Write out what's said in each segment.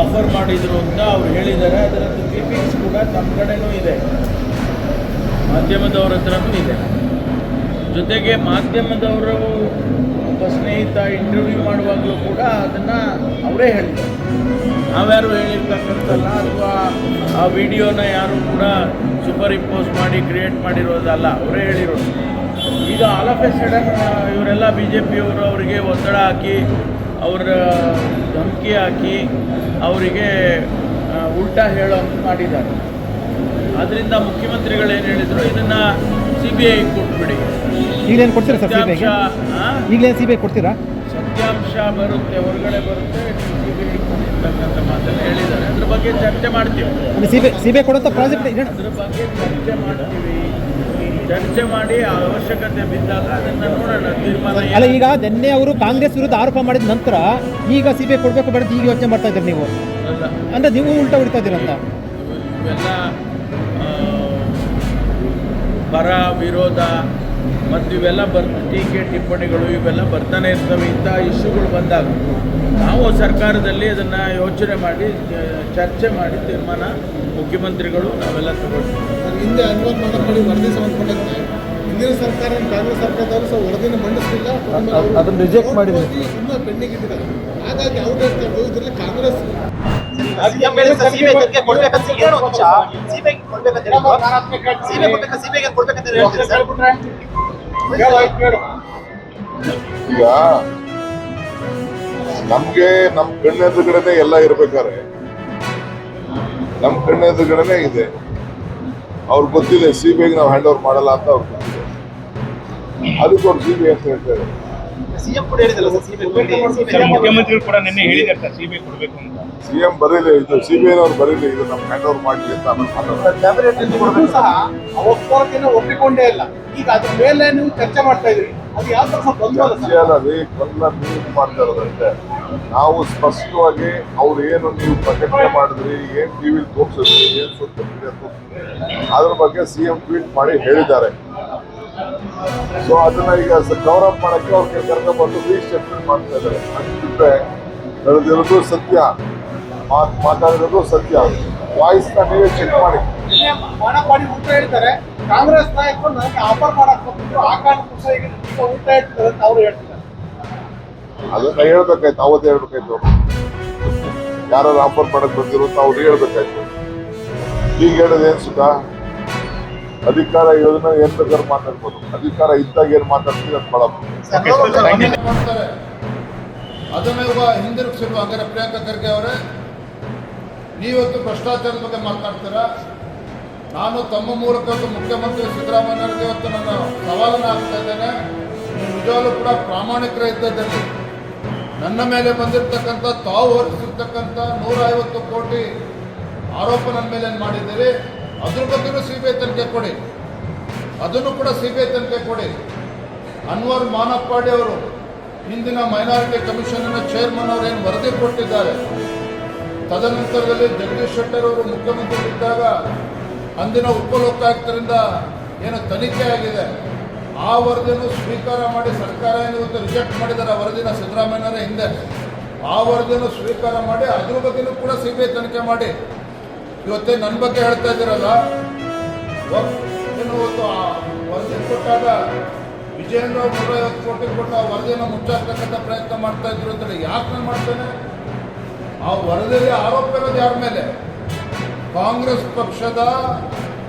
Offer ಮಾಡಿದರು ಅಂತ ಅವ್ರು ಹೇಳಿದ್ದಾರೆ. ಅದರದ್ದು ಕ್ಲಿಪ್ಪಿಂಗ್ಸ್ ಕೂಡ ನಮ್ಮ ಕಡೆನೂ ಇದೆ. ಮಾಧ್ಯಮದವ್ರ ಹತ್ರನೂ ಇದೆ. ಜೊತೆಗೆ ಮಾಧ್ಯಮದವರು ಒಬ್ಬ ಸ್ನೇಹಿತ ಇಂಟರ್ವ್ಯೂ ಮಾಡುವಾಗಲೂ ಕೂಡ ಅದನ್ನು ಅವರೇ ಹೇಳಿದ್ದಾರೆ ನಾವ್ಯಾರು ಹೇಳಿರ್ತಕ್ಕಂಥಲ್ಲ ಅಥವಾ ಆ ವಿಡಿಯೋನ ಯಾರು ಕೂಡ ಸೂಪರ್ ಇಂಪೋಸ್ ಮಾಡಿ ಕ್ರಿಯೇಟ್ ಮಾಡಿರೋದಲ್ಲ, ಅವರೇ ಹೇಳಿರೋದು. ಈಗ ಆಲ್ ಆಫ್ ಎ ಸಡನ್ ಇವರೆಲ್ಲ ಬಿ ಜೆ ಪಿಯವರು ಅವರಿಗೆ ಒತ್ತಡ ಹಾಕಿ ಅವರ ಧಮಕಿ ಹಾಕಿ ಅವರಿಗೆ ಉಲ್ಟಾ ಹೇಳೋ ಮಾಡಿದ್ದಾರೆ. ಅದರಿಂದ ಮುಖ್ಯಮಂತ್ರಿಗಳು ಏನು ಹೇಳಿದರು ಇದನ್ನು ಸಿ ಬಿ ಐ ಕೊಟ್ಬಿಡಿ. ಈಗಲೇನು ಕೊಡ್ತೀರಾ ಸರ್ ಸಿ ಬಿ ಸತ್ಯಾಂಶ ಐಗೆ ಆ? ಈಗಲೇನು ಸಿ ಬಿ ಐ ಕೊಡ್ತೀರಾ? ಸತ್ಯಾಂಶ ಬರುತ್ತೆ ಹೊರಗಡೆ ಬರುತ್ತೆ ಸಿ ಬಿ ಐ ಕೊಟ್ಟಿರ್ತಕ್ಕಂಥ ಮಾತನ್ನು ಹೇಳಿದ್ದಾರೆ. ಅದ್ರ ಬಗ್ಗೆ ಚರ್ಚೆ ಮಾಡ್ತೀವಿ. C B C B I ಕೊಡುವಂಥ ಪ್ರಾಜೆಕ್ಟ್ ಅದ್ರ ಬಗ್ಗೆ ಚರ್ಚೆ ಮಾಡ್ತೀವಿ. ಚರ್ಚೆ ಮಾಡಿ ಆ ಅವಶ್ಯಕತೆ ಬಿದ್ದಾಗ ಅದನ್ನು ನೋಡೋಣ ತೀರ್ಮಾನ ಅಲ್ಲ ಈಗ ನಿನ್ನೆ ಅವರು ಕಾಂಗ್ರೆಸ್ ವಿರುದ್ಧ ಆರೋಪ ಮಾಡಿದ ನಂತರ ಈಗ ಸಿ ಬಿ ಐ ಕೊಡಬೇಕು ಬೇಡ ಈಗ ಯೋಚನೆ ಮಾಡ್ತಾ ಇದ್ದೀರಿ ನೀವು? ಅಂದ್ರೆ ಅಂದರೆ ನೀವು ಉಲ್ಟಾ ಹೊಡಿತಾ ಇದ್ದೀರಂತ ಇವೆಲ್ಲ ಆ, ಪರ ವಿರೋಧ ಮತ್ತು ಇವೆಲ್ಲ ಬರ್ ಟೀಕೆ ಟಿಪ್ಪಣಿಗಳು ಇವೆಲ್ಲ ಬರ್ತಾನೆ ಇರ್ತವೆ ಇಂಥ ಇಶ್ಯೂಗಳು ಬಂದಾಗ. ನಾವು ಸರ್ಕಾರದಲ್ಲಿ ಅದನ್ನು ಯೋಚನೆ ಮಾಡಿ ಚರ್ಚೆ ಮಾಡಿ ತೀರ್ಮಾನ ಮುಖ್ಯಮಂತ್ರಿಗಳು ನಾವೆಲ್ಲ ತಗೊಳ್ತೀವಿ. ಹಿಂದೆ ಅನುವಾದ ಮಾಡಿ ವರದಿ ಸಂಬಂಧಪಟ್ಟಂತೆ ಹಿಂದಿನ ಸರ್ಕಾರ ಕಾಂಗ್ರೆಸ್ ಸರ್ಕಾರದವರು ಸಹ ವರದಿನ ಮಂಡಿಸಲಿಲ್ಲ ಅದನ್ನು ರಿಜೆಕ್ಟ್. ಹೋಗಿ ಇನ್ನೂ ಪೆಂಡಿಂಗ್ ಇಟ್ಟಿದ್ದಾರೆ. ಹಾಗಾಗಿ ಯಾವುದೇ ಇದರಲ್ಲಿ ಕಾಂಗ್ರೆಸ್. ಕೊಡ್ಬೇಕಂತ ಕೊಡ್ಬೇಕಂತ ಸಿಬಿಐ ಸಿಬಿಐ ಈಗ ನಮ್ಗೆ ನಮ್ ಕಣ್ಣೆದುರುಗಡೆನೆ ಎಲ್ಲ ಇರ್ಬೇಕಾದ್ರೆ ನಮ್ ಕಣ್ಣೆದುರುಗಡೆನೆ ಇದೆ. ಅವ್ರಿಗೆ ಗೊತ್ತಿದೆ ಸಿ ಬಿ ನಾವು ಹ್ಯಾಂಡ್ ಓವರ್ ಮಾಡಲ್ಲ ಅಂತ ಅವ್ರು ಗೊತ್ತಿದೆ. ಅದಕ್ಕೆ ಅವ್ರು ಸಿ ಬಿ ಅಂತ ಹೇಳ್ತಾರೆ ಸಿಎಂ ಕೂಡ ಹೇಳಿದಲ್ಲ ಸರ್ ಸಿಬಿಐ ಮುಖ್ಯಮಂತ್ರಿಗಳು ಕೂಡ ನಿನ್ನೆ ಹೇಳಿದ್ದಾರೆ ಸರ್ ಸಿಬಿಐ ಕೊಡಬೇಕು ಅಂತ. ಸಿಎಂ ಬರೀಲಿ ಇದು ಸಿ ಬಿ ಐನವ್ರು ಬರೀಲಿ ಇದು ನಮ್ಮ ಹ್ಯಾಂಡ್ ಓವರ್ ಮಾಡಲಿ ಅಂತ ಆಮೇಲೆ ಕ್ಯಾಬಿನೆಟ್ ಸಹ ಒಪ್ಪಿಕೊಂಡೇ ಇಲ್ಲ. ಈಗ ಅದ್ರ ಮೇಲೆ ನೀವು ಚರ್ಚೆ ಮಾಡ್ತಾ ಇದ್ರಿ ಅದು ಯಾವ ತರ ಬಂದ್ವಲ್ಲ ಚರ್ಚೆ ಅಲ್ಲ ರೀ ಎಲ್ಲ ನೀವು ಮಾಡ್ತಾ ಇರೋದಂತೆ. ನಾವು ಸ್ಪಷ್ಟವಾಗಿ ಅವ್ರು ಏನು ನೀವು ಪ್ರಕಟಣೆ ಮಾಡಿದ್ರಿ ಏನ್ ಟಿವಿಲಿ ತೋರಿಸಿದ್ರಿ ಏನ್ ಸೋಷಿಯಲ್ ಮೀಡಿಯಾ ತೋರಿಸಿದ್ರಿ ಅದ್ರ ಬಗ್ಗೆ ಸಿಎಂ ಟ್ವೀಟ್ ಮಾಡಿ ಹೇಳಿದ್ದಾರೆ. ಸೊ ಅದನ್ನ ಈಗ ಕವರ್ ಅಪ್ ಮಾಡಕ್ಕೆ ಅವ್ರಿಗೆ ಕರ್ಕೊಂಡು ಬಂದು ರೀಸ್ಟೇಟ್ಮೆಂಟ್ ಮಾಡ್ತಾ ಇದ್ದಾರೆ. ಅದು ಹೇಳದಿರೋದು ನಡೆದಿರೋದು ಸತ್ಯ. ಮಾತು ಮಾತಾಡಿರೋದು ಸತ್ಯ. ವಾಯ್ಸ್ನ ನೀವೇ ಚೆಕ್ ಮಾಡಿ. ಊಟ ಹೇಳ್ತಾರೆ. ಕಾಂಗ್ರೆಸ್ ನಾಯಕರು ನನಗೆ ಆಫರ್ ಮಾಡಕ್ ಆ ಈಗ ಊಟ ಹೇಳ್ತಾರೆ ಅಂತ ಅವ್ರು ಹೇಳ್ತಿದ್ದಾರೆ. ಅದನ್ನ ಹೇಳ್ಬೇಕಾಯ್ತು ಅವತ್ತು ಹೇಳ್ಬೇಕಾಯ್ತು. ಅವ್ರು ಯಾರು ಆಫರ್ ಮಾಡಕ್ ಬಂದಿರೋ ಅವ್ರು ಹೇಳ್ಬೇಕಾಯ್ತು. ಈಗ ಹೇಳೋದು ಏನ್ ಸುಖ ಅಧಿಕಾರ ಇರೋದನ್ನ ಏನ್ ಬೇಕಾದ್ರೂ ಮಾತಾಡ್ಬೋದು. ಅಧಿಕಾರ ಇದ್ದಾಗ ಏನ್ ಮಾತಾಡ್ತೀವಿ ಅದು ಮಾಡ್ತಾರೆ ಅದನ್ನ ಹಿಂದಿರುಗಿಸಿರುವ ಹಾಗಾದ್ರೆ ಪ್ರಿಯಾಂಕಾ ಖರ್ಗೆ ಅವರೇ ನೀವತ್ತು ಭ್ರಷ್ಟಾಚಾರದ ಬಗ್ಗೆ ಮಾತಾಡ್ತೀರಾ? ನಾನು ತಮ್ಮ ಮೂಲಕ ಮುಖ್ಯಮಂತ್ರಿ ಸಿದ್ದರಾಮಯ್ಯ ಇವತ್ತು ನನ್ನ ಸವಾಲನ್ನು ಹಾಕ್ತಾ ಇದ್ದೇನೆ. ನಿಜವಾಗ್ಲೂ ಕೂಡ ಪ್ರಾಮಾಣಿಕರ ಇದ್ದದಲ್ಲಿ ನನ್ನ ಮೇಲೆ ಬಂದಿರತಕ್ಕಂಥ ತಾವು ಹೊರಿಸಿರ್ತಕ್ಕಂಥ ನೂರ ಐವತ್ತು ಕೋಟಿ ಆರೋಪ ನನ್ನ ಮೇಲೆ ಏನ್ ಮಾಡಿದ್ದೀರಿ? ಅದ್ರ ಬಗ್ಗೆನೂ ಸಿ ಬಿ ಐ ತನಿಖೆ ಕೊಡಿ. ಅದನ್ನು ಕೂಡ ಸಿ ಬಿ ಐ ತನಿಖೆ ಕೊಡಿ. ಅನ್ವರ್ ಮಾನಪ್ಪಾಡಿ ಅವರು ಹಿಂದಿನ ಮೈನಾರಿಟಿ ಕಮಿಷನ್ನ ಚೇರ್ಮನ್ ಅವರು ಏನು ವರದಿ ಕೊಟ್ಟಿದ್ದಾರೆ? ತದನಂತರದಲ್ಲಿ ಜಗದೀಶ್ ಶೆಟ್ಟರ್ ಅವರು ಮುಖ್ಯಮಂತ್ರಿ ಇದ್ದಾಗ ಅಂದಿನ ಉಪಲೋಕಾಯುಕ್ತರಿಂದ ಏನು ತನಿಖೆ ಆಗಿದೆ? ಆ ವರದಿಯನ್ನು ಸ್ವೀಕಾರ ಮಾಡಿ ಸರ್ಕಾರ ಏನು ರಿಜೆಕ್ಟ್ ಮಾಡಿದ್ದಾರೆ ಆ ವರದಿನ ಸಿದ್ದರಾಮಯ್ಯನವರ ಹಿಂದೆ. ಆ ವರದಿಯನ್ನು ಸ್ವೀಕಾರ ಮಾಡಿ ಅದ್ರ ಬಗ್ಗೆನೂ ಕೂಡ ಸಿ ಬಿ ಐ ತನಿಖೆ ಮಾಡಿ. ಇವತ್ತೇ ನನ್ನ ಬಗ್ಗೆ ಹೇಳ್ತಾ ಇದ್ದೀರಲ್ಲ? ವರದಿ ಕೊಟ್ಟಾಗ ವಿಜಯೇಂದ್ರ ಅವ್ರು ನೂರ ಕೋಟಿ ಕೊಟ್ಟು ಆ ವರದಿಯನ್ನು ಮುಚ್ಚಾಕ್ತಕ್ಕಂಥ ಪ್ರಯತ್ನ ಮಾಡ್ತಾ ಇದ್ರು ಅಂತೇಳಿ ಯಾಕೆ ನಾನು ಮಾಡ್ತೇನೆ? ಆ ವರದಿಯಲ್ಲಿ ಆರೋಪ ಇರೋದು ಯಾರ ಮೇಲೆ? ಕಾಂಗ್ರೆಸ್ ಪಕ್ಷದ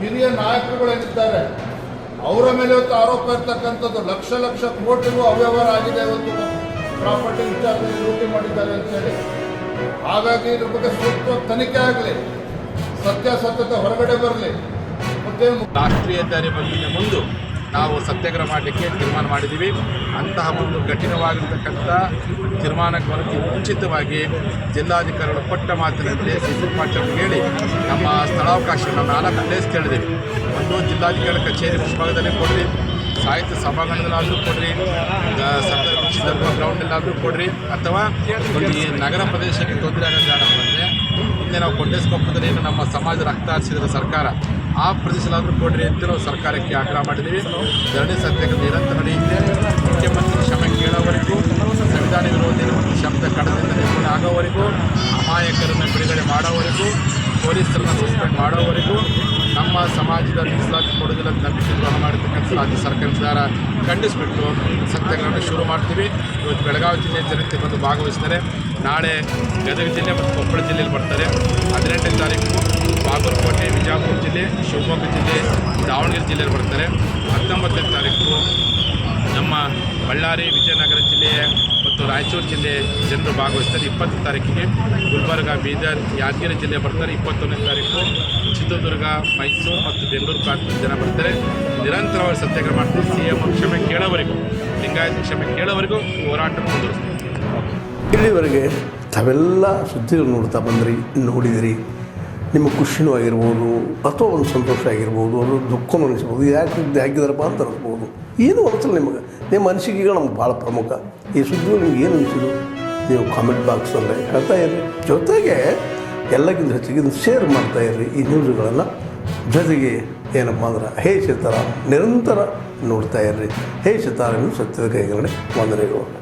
ಹಿರಿಯ ನಾಯಕರುಗಳೇನಿದ್ದಾರೆ? ಅವರ ಮೇಲೆ ಇವತ್ತು ಆರೋಪ ಇರ್ತಕ್ಕಂಥದ್ದು ಲಕ್ಷ ಲಕ್ಷ ಕೋಟಿಗೂ ಅವ್ಯವಹಾರ ಆಗಿದೆ ಇವತ್ತು. ಪ್ರಾಪರ್ಟಿ ವಿಚಾರದಲ್ಲಿ ಲೂಟಿ ಮಾಡಿದ್ದಾರೆ ಅಂತೇಳಿ ಹಾಗಾಗಿ ಇದ್ರ ಬಗ್ಗೆ ಸೂಕ್ತ ತನಿಖೆ ಆಗಲಿ. ಸತ್ಯಾಸತ್ಯತೆ ಹೊರಗಡೆ ಬರಲಿ. ರಾಷ್ಟ್ರೀಯ ರಾಷ್ಟ್ರೀಯತೆ ಬಂದಿನ ಮುಂದೆ ನಾವು ಸತ್ಯಾಗ್ರಹ ಮಾಡಲಿಕ್ಕೆ ತೀರ್ಮಾನ ಮಾಡಿದ್ದೀವಿ. ಅಂತಹ ಒಂದು ಕಠಿಣವಾಗಿರ್ತಕ್ಕಂಥ ತೀರ್ಮಾನಕ್ಕೆ ಮುಂಚಿತವಾಗಿ ಜಿಲ್ಲಾಧಿಕಾರಿಗಳು ಕೊಟ್ಟ ಮಾತಿನಂತೆ ಸಿ ಸಿ ಪಾಟೀಲ್ ಹೇಳಿ ನಮ್ಮ ಸ್ಥಳಾವಕಾಶ ನಾವು ನಾಲ್ಕು ಪ್ಲೇಸ್ ಕೇಳಿದ್ದೀವಿ ಒಂದು ಜಿಲ್ಲಾಧಿಕಾರಿ ಕಚೇರಿ ಮುಂಭಾಗದಲ್ಲಿ ಕೊಡ್ರಿ, ಸಾಹಿತ್ಯ ಸಭಾಂಗಣದಲ್ಲಾದರೂ ಕೊಡ್ರಿ ಧರ್ಮ ಗ್ರೌಂಡಲ್ಲಾದರೂ ಕೊಡ್ರಿ, ಅಥವಾ ಈ ನಗರ ಪ್ರದೇಶಕ್ಕೆ ತೊಂದರೆ ಆಗೋದು ಬೇಡ ಅಂದರೆ ಹಿಂದೆ ನಾವು ಕೊಂಡೇಸ್ಕೊಪ್ಪದಲ್ಲಿ ಏನು ನಮ್ಮ ಸಮಾಜ ರಕ್ತ ಹರಿಸಿದ ಸರ್ಕಾರ, ಆ ಪ್ರದೇಶದಲ್ಲಾದರೂ ಕೊಡ್ರಿ ಅಂತ ನಾವು ಸರ್ಕಾರಕ್ಕೆ ಆಗ್ರಹ ಮಾಡಿದ್ದೀವಿ. ಧರಣಿ ಸತ್ಯಕ್ಕೆ ನಿರಂತರ ನಡೆಯುತ್ತೆ. ಮುಖ್ಯಮಂತ್ರಿ ಕ್ಷಮೆ ಕೇಳೋವರೆಗೂ, ಸಂವಿಧಾನ ವಿರೋಧಿ ಒಂದು ಶಬ್ದ ಕಡದಿಂದ ನಿರ್ಮೂಲನೆ ಆಗೋವರೆಗೂ, ಅಮಾಯಕರನ್ನು ಬಿಡುಗಡೆ ಮಾಡೋವರೆಗೂ, ಪೊಲೀಸರನ್ನು ಸಸ್ಪೆಂಡ್ ಮಾಡೋವರೆಗೂ, ನಮ್ಮ ಸಮಾಜದ ಮೀಸಲಾತಿ ಕೊಡೋದಿಲ್ಲ ನಂಬಿಕೆ ದ್ರೋಹ ಮಾಡಿರ್ತಕ್ಕಂಥ ರಾಜ್ಯ ಸರ್ಕಾರ ನಿರ್ಧಾರ ಖಂಡಿಸಿಬಿಟ್ಟು ಸತ್ಯಾಗ್ರಹವನ್ನು ಶುರು ಮಾಡ್ತೀವಿ. ಇವತ್ತು ಬೆಳಗಾವಿ ಜಿಲ್ಲೆ ಜನತೆ ಬಂದು ಭಾಗವಹಿಸ್ತಾರೆ. ನಾಳೆ ಗದಗ ಜಿಲ್ಲೆ ಮತ್ತು ಕೊಪ್ಪಳ ಜಿಲ್ಲೆಯಲ್ಲಿ ಬರ್ತಾರೆ. ಹದಿನೆಂಟನೇ ತಾರೀಕು ಬಾಗಲಕೋಟೆ ವಿಜಯಪುರ ಜಿಲ್ಲೆ, ಶಿವಮೊಗ್ಗ ಜಿಲ್ಲೆ, ದಾವಣಗೆರೆ ಜಿಲ್ಲೆಯಲ್ಲಿ ಬರ್ತಾರೆ. ಹತ್ತೊಂಬತ್ತನೇ ತಾರೀಕು ನಮ್ಮ ಬಳ್ಳಾರಿ, ವಿಜಯನಗರ ಜಿಲ್ಲೆಯ ಮತ್ತು ರಾಯಚೂರು ಜಿಲ್ಲೆ ಜನರು ಭಾಗವಹಿಸ್ತಾರೆ. ಇಪ್ಪತ್ತನೇ ತಾರೀಕಿಗೆ ಗುಲ್ಬರ್ಗ, ಬೀದರ್, ಯಾದಗಿರಿ ಜಿಲ್ಲೆ ಬರ್ತಾರೆ. ಇಪ್ಪತ್ತೊಂದನೇ ತಾರೀಕು ಚಿತ್ರದುರ್ಗ, ಮೈಸೂರು ಮತ್ತು ಬೆಂಗಳೂರು ಪ್ರಾಂತ್ಯದ ಜನ ಬರ್ತಾರೆ. ನಿರಂತರವಾಗಿ ಸತ್ಯಾಗ್ರಹ ಮಾಡ್ತಾರೆ ಸಿ ಎಂ ಕ್ಷಮೆ ಕೇಳೋವರೆಗೂ. ಲಿಂಗಾಯತ ಕ್ಷಮೆ ಕೇಳೋವರೆಗೂ ಹೋರಾಟ ಮುಂದುವರಿಸ್ತೀವಿ ಇಲ್ಲಿವರೆಗೆ ತಾವೆಲ್ಲ ಸುದ್ದಿಗಳು ನೋಡ್ತಾ ಬಂದ್ರಿ, ನೋಡಿದಿರಿ. ನಿಮ್ಮ ಖುಷಿನೂ ಆಗಿರ್ಬೋದು, ಅಥವಾ ಒಂದು ಸಂತೋಷ ಆಗಿರ್ಬೋದು, ಅದು ದುಃಖನೂ ಅನಿಸ್ಬೋದು, ಯಾಕೆ ಸುದ್ದಿ ಹಾಕಿದಾರಪ್ಪ ಅಂತ ಅನಿಸ್ಬೋದು. ಏನು ಅನಿಸಲ್ಲ ನಿಮಗೆ. ನಿಮ್ಮ ಅನಿಸಿಕೆಗಳು ನಮ್ಗೆ ಭಾಳ ಪ್ರಮುಖ. ಈ ಸುದ್ದಿಗಳು ನಿಮ್ಗೆ ಏನು ಅನಿಸಿದ್ರು ನೀವು ಕಾಮೆಂಟ್ ಬಾಕ್ಸಲ್ಲೇ ಹೇಳ್ತಾ ಇರ್ರಿ ಜೊತೆಗೆ ಎಲ್ಲಕ್ಕಿಂತ ಹೆಚ್ಚಿಗೆ ಶೇರ್ ಮಾಡ್ತಾ ಇರ್ರಿ ಈ ನ್ಯೂಸ್ಗಳನ್ನು ಜೊತೆಗೆ ಏನಪ್ಪ ಅಂದ್ರೆ ಹೇ ಸಿತಾರಾಮ್ ನಿರಂತರ ನೋಡ್ತಾ ಇರ್ರಿ. ಹೇ ಸಿತಾರಾಮ್ ಸತ್ಯದ ಕೈಗಳೇ ವಂದನೆಗಳು